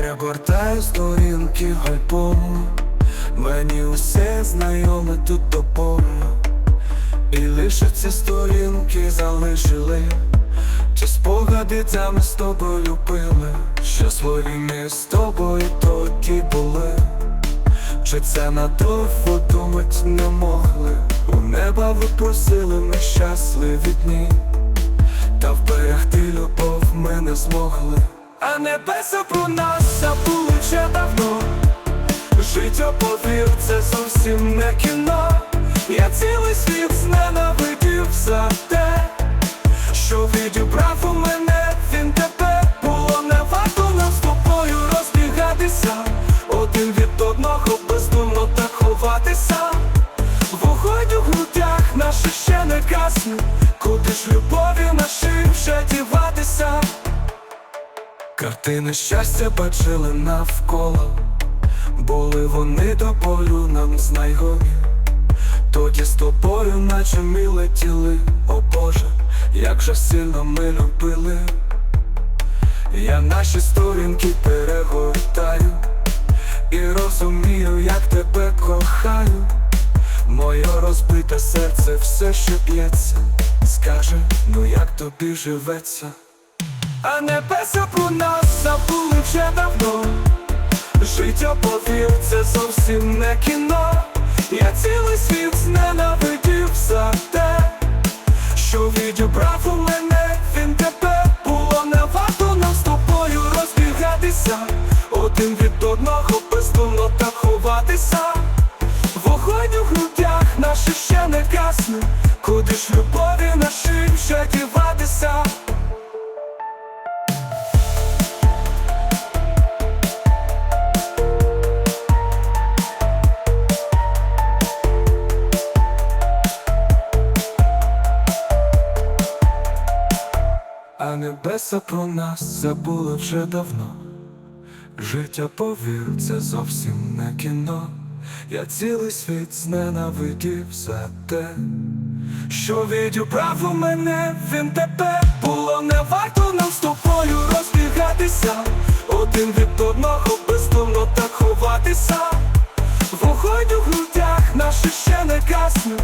Перегортаю сторінки альбому Мені усе знайоме тут доповнено І лише ці сторінки залишили. Ті спогади там ми з тобою любили Щасливі ми з тобою тоді були? Чи це надовго думать не могли? У неба ви просили ми щасливі дні. Та вберегти любов ми не змогли А небеса про нас забули вже давно. Життя повір, це зовсім не кіно. Я цілий світ зненавидів за те Що відібрав у мене. Він тебе Було не варто нам з тобою розбігатися. Один від одного бездумно так ховатися Картини щастя бачили навколо. Були вони до болю нам знайомі Тоді з тобою наче ми летіли, о Боже, як же сильно ми любили. Я наші сторінки перегортаю І розумію, як тебе кохаю. Моє розбите серце все ще б'ється Скаже, ну як тобі живеться А небеса про нас забули вже давно. Життя повір, це зовсім не кіно. Я цілий світ зненавидів за те Що відібрав у мене він тебе. Було не варто нам з тобою розбігатися. Один від одного бездумно так ховатися. Вогонь у грудях наші ще не гасне. Куди ж любові наші вже діватися небеса про нас забули вже давно. Життя повір, це зовсім не кіно. Я цілий світ зненавидів за те, що відібрав у мене він тепер було не варто нам з тобою розбігатися. Один від одного бездумно так ховатися. Вогонь у грудях наші ще не гаснуть